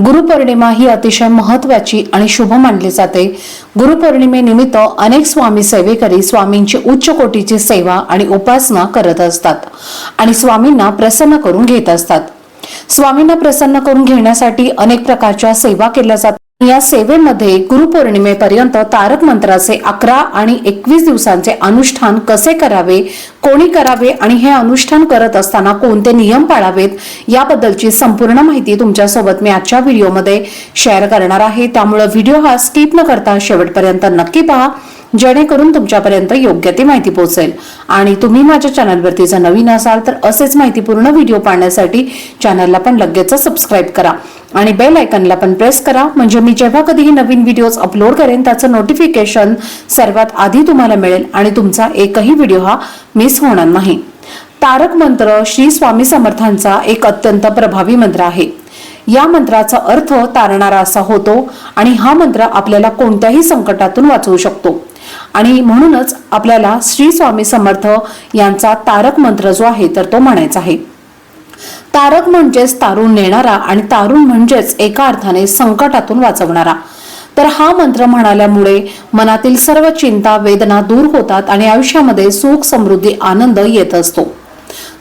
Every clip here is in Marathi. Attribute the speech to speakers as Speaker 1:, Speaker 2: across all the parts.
Speaker 1: गुरुपौर्णिमा ही अतिशय महत्वाची आणि शुभ मानली जाते. गुरुपौर्णिमेनिमित्त अनेक स्वामी सेवेकरी स्वामींची उच्च कोटीची सेवा आणि उपासना करत असतात आणि स्वामींना प्रसन्न करून घेत असतात. स्वामींना प्रसन्न करून घेण्यासाठी अनेक प्रकारच्या सेवा केल्या जातात. या सेवेमध्ये गुरुपौर्णिमेपर्यंत तारक मंत्राचे अकरा आणि एकवीस दिवसांचे अनुष्ठान कसे करावे कोणी करावे आणि हे अनुष्ठान करत असताना कोणते नियम पाळावेत याबद्दलची संपूर्ण माहिती तुमच्यासोबत मी आजच्या व्हिडिओमध्ये शेअर करणार आहे. त्यामुळे व्हिडिओ हा स्किप न करता शेवटपर्यंत नक्की पहा. जेणेकरून तुमच्यापर्यंत योग्य ती माहिती पोहोचेल. आणि तुम्ही माझ्या चॅनलवरती जर नवीन असाल तर असेच माहितीपूर्ण व्हिडिओ पाहण्यासाठी चॅनलला पण लगेच सबस्क्राईब करा. आणि बेल आयकनला पण प्रेस करा. म्हणजे मी जेव्हा कधीही नवीन व्हिडिओज अपलोड करेन त्याचं नोटिफिकेशन सर्वात आधी तुम्हाला मिळेल आणि तुमचा एकही व्हिडिओ हा मिस होणार नाही. तारक मंत्र श्री स्वामी समर्थांचा एक अत्यंत प्रभावी मंत्र आहे. या मंत्राचा अर्थ तारणारा असा होतो आणि हा मंत्र आपल्याला कोणत्याही संकटातून वाचवू शकतो. आणि म्हणूनच आपल्याला श्री स्वामी समर्थ यांचा तारक मंत्र जो आहे तर तो म्हणायचा आहे. तारक म्हणजेच तारून नेणारा आणि तारून म्हणजेच एका अर्थाने संकटातून वाचवणारा. तर हा मंत्र म्हणाल्यामुळे मनातील सर्व चिंता वेदना दूर होतात आणि आयुष्यामध्ये सुख समृद्धी आनंद येत असतो.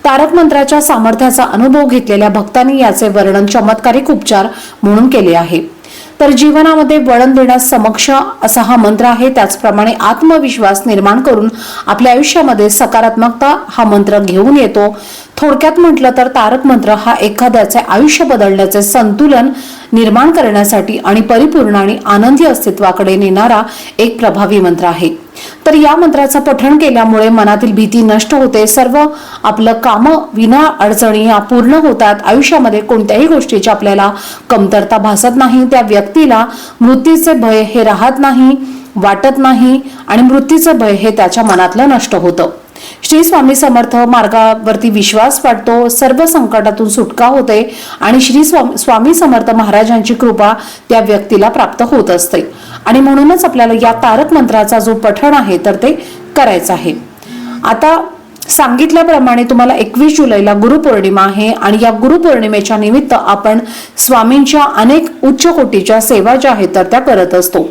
Speaker 1: तारक मंत्राच्या सामर्थ्याचा अनुभव घेतलेल्या भक्तांनी याचे वर्णन चमत्कारिक उपचार म्हणून केले आहे. तर जीवनामध्ये वळण देण्यास समक्ष असा हा मंत्र आहे. त्याचप्रमाणे आत्मविश्वास निर्माण करून आपल्या आयुष्यामध्ये सकारात्मकता हा मंत्र घेऊन येतो. थोडक्यात म्हटलं तर तारक मंत्र हा एखाद्याचे आयुष्य बदलण्याचे संतुलन निर्माण करण्यासाठी आणि परिपूर्ण आणि आनंदी अस्तित्वाकडे नेणारा एक प्रभावी मंत्र आहे. तर या मंत्राचं पठण केल्यामुळे मनातील भीती नष्ट होते. सर्व आपलं काम विना अडचणी या पूर्ण होतात. आयुष्यामध्ये कोणत्याही गोष्टीची आपल्याला कमतरता भासत नाही. त्या व्यक्तीला मृत्यूचे भय हे राहत नाही वाटत नाही आणि मृत्यूचं भय हे त्याच्या मनातलं नष्ट होतं. श्री स्वामी समर्थ मार्गावरती विश्वास वाटतो. सर्व संकटातून सुटका होते आणि श्री स्वामी स्वामी समर्थ महाराजांची कृपा त्या व्यक्तीला प्राप्त होत असते. आणि म्हणूनच आपल्याला या तारक मंत्राचा जो पठण आहे तर ते करायचं आहे. आता सांगितल्याप्रमाणे तुम्हाला एकवीस जुलैला गुरुपौर्णिमा आहे आणि या गुरुपौर्णिमेच्या निमित्त आपण स्वामींच्या अनेक उच्च कोटीच्या सेवा ज्या आहेत तर त्या करत असतो.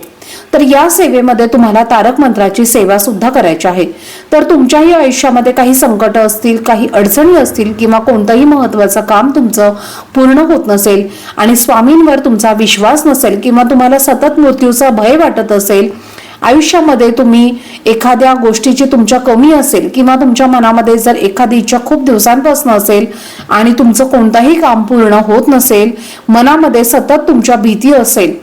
Speaker 1: तर या सेवेमध्ये तुम्हाला तारक मंत्राची सेवा सुद्धा करायची आहे. तर तुमच्याही आयुष्यामध्ये काही संकट असतील काही अडचणी असतील किंवा कोणतंही महत्वाचं काम तुमचं पूर्ण होत नसेल आणि स्वामींवर तुमचा विश्वास नसेल किंवा तुम्हाला सतत मृत्यूचा भय वाटत असेल आयुष्यामध्ये तुम्ही एखाद्या गोष्टीची तुमच्या कमी असेल किंवा तुमच्या मनामध्ये जर एखादी इच्छा खूप दिवसांपासून असेल आणि तुमचं कोणताही काम पूर्ण होत नसेल मनामध्ये सतत तुमच्या भीती असेल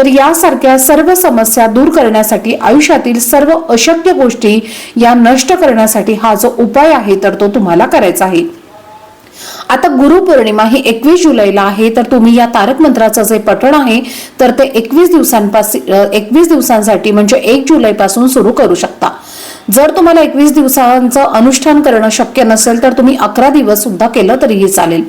Speaker 1: तर यासारख्या सर्व समस्या दूर करण्यासाठी आयुष्यातील सर्व अशक्य गोष्टी या नष्ट करण्यासाठी हा जो उपाय आहे तर तो तुम्हाला करायचा आहे. आता गुरुपौर्णिमा ही एकवीस जुलैला आहे तर तुम्ही या तारक मंत्राचं जे पठण आहे तर ते एकवीस दिवसांपासून एकवीस दिवसांसाठी म्हणजे एक जुलैपासून सुरू करू शकता. जर तुम्हाला एकवीस दिवसांचं अनुष्ठान करणं शक्य नसेल तर तुम्ही अकरा दिवस सुद्धा केलं तरीही चालेल.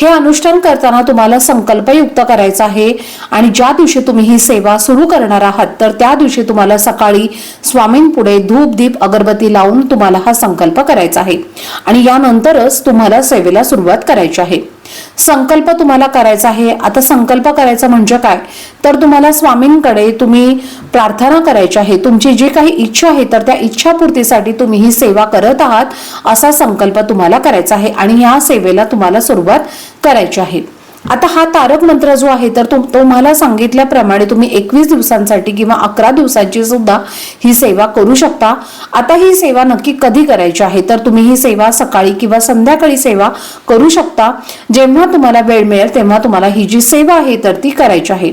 Speaker 1: हे अनुष्ठान करताना तुम्हाला संकल्पयुक्त करायचा आहे. आणि ज्या दिवशी तुम्ही ही सेवा सुरू करणार आहात तर त्या दिवशी तुम्हाला सकाळी स्वामींपुढे धूप दीप अगरबत्ती लावून तुम्हाला हा संकल्प करायचा आहे. आणि यानंतरच तुम्हाला सेवेला सुरुवात करायची आहे. संकल्प तुम्हाला करायचा आहे. आता संकल्प करायचा म्हणजे काय? तर तुम्हाला स्वामींकडे तुम्ही प्रार्थना करायची आहे. तुमची जी काही इच्छा आहे तर त्या इच्छापूर्तीसाठी तुम्ही ही सेवा करत आहात असा संकल्प तुम्हाला करायचा आहे आणि या सेवेला तुम्हाला सुरुवात करायची आहे. आता हा तारक मंत्र जो आहे तर तो तुम्हाला सांगितल्याप्रमाणे तुम्ही एकवीस दिवसांसाठी किंवा अकरा दिवसांची सुद्धा ही सेवा करू शकता. आता ही सेवा नक्की कधी करायची आहे? तर तुम्ही ही सेवा सकाळी किंवा संध्याकाळी सेवा करू शकता. जेव्हा तुम्हाला वेळ मिळेल तेव्हा तुम्हाला ही जी सेवा आहे तर ती करायची आहे.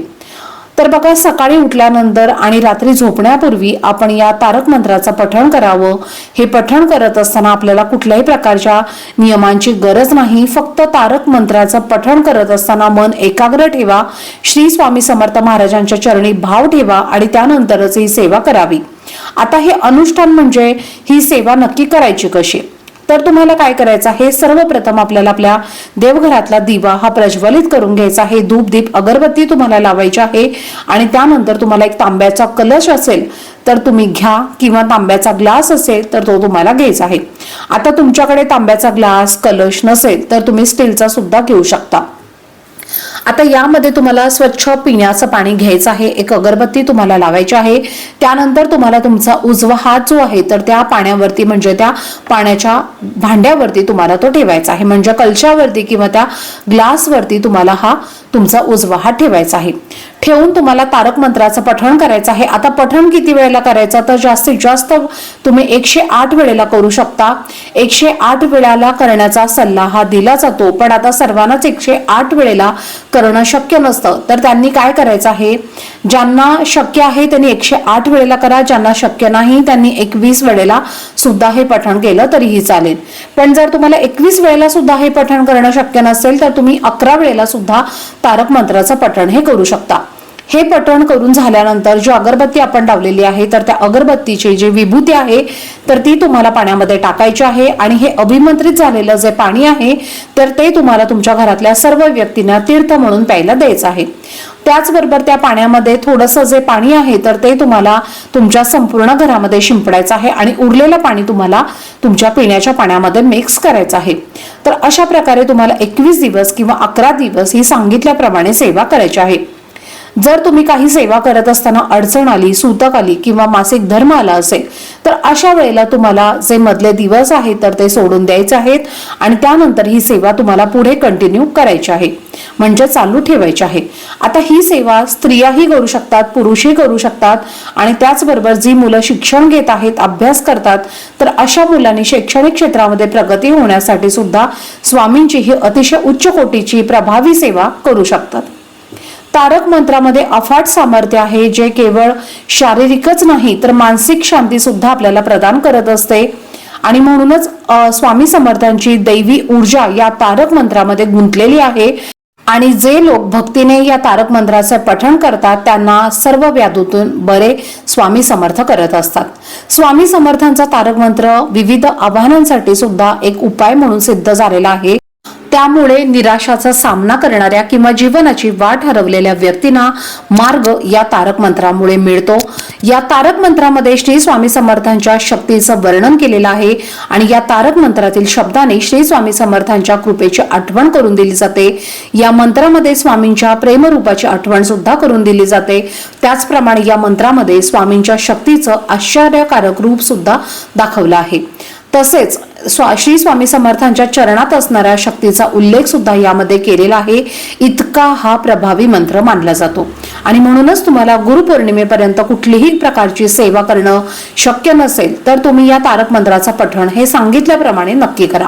Speaker 1: तर बघा सकाळी उठल्यानंतर आणि रात्री झोपण्यापूर्वी आपण या तारक मंत्राचं पठण करावं. हे पठण करत असताना आपल्याला कुठल्याही प्रकारच्या नियमांची गरज नाही. फक्त तारक मंत्राचं पठण करत असताना मन एकाग्र ठेवा. श्री स्वामी समर्थ महाराजांच्या चरणी भाव ठेवा आणि त्यानंतरच ही सेवा करावी. आता हे अनुष्ठान म्हणजे ही सेवा नक्की करायची कशी? तर तुम्हाला काय करायचं आहे? सर्वप्रथम आपल्याला आपल्या देवघरातला दिवा हा प्रज्वलित करून घ्यायचा आहे. धूप दीप अगरबत्ती तुम्हाला लावायची आहे. आणि त्यानंतर तुम्हाला एक तांब्याचा कलश असेल तर तुम्ही घ्या. किंवा तांब्याचा ग्लास असेल तर तो तुम्हाला घ्यायचा आहे. आता तुमच्याकडे तांब्याचा ग्लास कलश नसेल तर तुम्ही स्टीलचा सुद्धा घेऊ शकता. आता यामध्ये तुम्हाला स्वच्छ पिण्याचं पाणी घ्यायचं आहे एक अगरबत्ती तुम्हाला लावायची आहे. त्यानंतर तुम्हाला तुमचा उजवा हात जो आहे तर त्या पाण्यावरती म्हणजे त्या पाण्याच्या भांड्यावरती तुम्हाला तो ठेवायचा आहे. म्हणजे कलशावरती किंवा त्या ग्लासवरती तुम्हाला हा तुमचा उजवा हात ठेवायचा आहे. ठेवून तुम्हाला तारक मंत्राचं पठण करायचं आहे. आता पठण किती वेळेला करायचं? तर जास्तीत जास्त तुम्ही एकशे आठ वेळेला करू शकता. एकशे आठ वेळाला करण्याचा सल्ला हा दिला जातो. पण आता सर्वांनाच एकशे आठ वेळेला करणं शक्य नसतं. तर त्यांनी काय करायचं आहे? ज्यांना शक्य आहे त्यांनी एकशे आठ वेळेला करा. ज्यांना शक्य नाही त्यांनी एकवीस वेळेला सुद्धा हे पठण केलं तरीही चालेल. पण जर तुम्हाला एकवीस वेळेला सुद्धा हे पठण करणं शक्य नसेल तर तुम्ही अकरा वेळेला सुद्धा तारक मंत्राचं पठण हे करू शकता. हे पठण करून झाल्यानंतर जी अगरबत्ती आपण लावलेली आहे तर त्या अगरबत्तीची जी विभूती आहे तर ती तुम्हाला पाण्यामध्ये टाकायची आहे. आणि हे अभिमंत्रित झालेलं जे पाणी आहे तर ते तुम्हाला तुमच्या घरातल्या सर्व व्यक्तींना तीर्थ म्हणून प्यायला द्यायचं आहे. त्याचबरोबर त्या पाण्यामध्ये थोडंसं जे पाणी आहे तर ते तुम्हाला तुमच्या संपूर्ण घरामध्ये शिंपडायचं आहे आणि उरलेलं पाणी तुम्हाला तुमच्या पिण्याच्या पाण्यामध्ये मिक्स करायचं आहे. तर अशा प्रकारे तुम्हाला एकवीस दिवस किंवा अकरा दिवस ही सांगितल्याप्रमाणे सेवा करायची आहे. जर तुम्ही काही सेवा करत असताना अडचण आली सूतक आली किंवा मासिक धर्म आला असेल तर अशा वेळेला तुम्हाला जे मधले दिवस आहेत तर ते सोडून द्यायचे आहेत आणि त्यानंतर ही सेवा तुम्हाला पुढे कंटिन्यू करायची आहे. म्हणजे चालू ठेवायची आहे. आता ही सेवा स्त्रियाही करू शकतात पुरुषही करू शकतात आणि त्याचबरोबर जी मुलं शिक्षण घेत आहेत अभ्यास करतात तर अशा मुलांनी शैक्षणिक क्षेत्रामध्ये प्रगती होण्यासाठी सुद्धा स्वामींची ही अतिशय उच्च कोटीची प्रभावी सेवा करू शकतात. तारक मंत्रामध्ये अफाट सामर्थ्य आहे जे केवळ शारीरिकच नाही तर मानसिक शांती सुद्धा आपल्याला प्रदान करत असते. आणि म्हणूनच स्वामी समर्थांची दैवी ऊर्जा या तारक मंत्रामध्ये गुंतलेली आहे. आणि जे लोक भक्तीने या तारक मंत्राचे पठण करतात त्यांना सर्व व्याधूतून बरे स्वामी समर्थ करत असतात. स्वामी समर्थांचा तारक मंत्र विविध आव्हानांसाठी सुद्धा एक उपाय म्हणून सिद्ध झालेला आहे. त्यामुळे निराशाचा सामना करणाऱ्या किंवा जीवनाची वाट हरवलेल्या व्यक्तींना मार्ग या तारक मंत्रामुळे मिळतो. या तारक मंत्रामध्ये श्री स्वामी समर्थांच्या शक्तीचं वर्णन केलेलं आहे आणि या तारक मंत्रातील शब्दाने श्री स्वामी समर्थांच्या कृपेची आठवण करून दिली जाते. या मंत्रामध्ये स्वामींच्या प्रेमरूपाची आठवण सुद्धा करून दिली जाते. त्याचप्रमाणे या मंत्रामध्ये स्वामींच्या शक्तीचं आश्चर्यकारक रूप सुद्धा दाखवलं आहे. तसेच स्वा श्री स्वामी समर्थांच्या चरणात असणाऱ्या शक्तीचा उल्लेख सुद्धा यामध्ये केलेला आहे. इतका हा प्रभावी मंत्र मानला जातो. आणि म्हणूनच तुम्हाला गुरुपौर्णिमेपर्यंत कुठलीही प्रकारची सेवा करणं शक्य नसेल तर तुम्ही या तारक मंत्राचा पठण हे सांगितल्याप्रमाणे नक्की करा.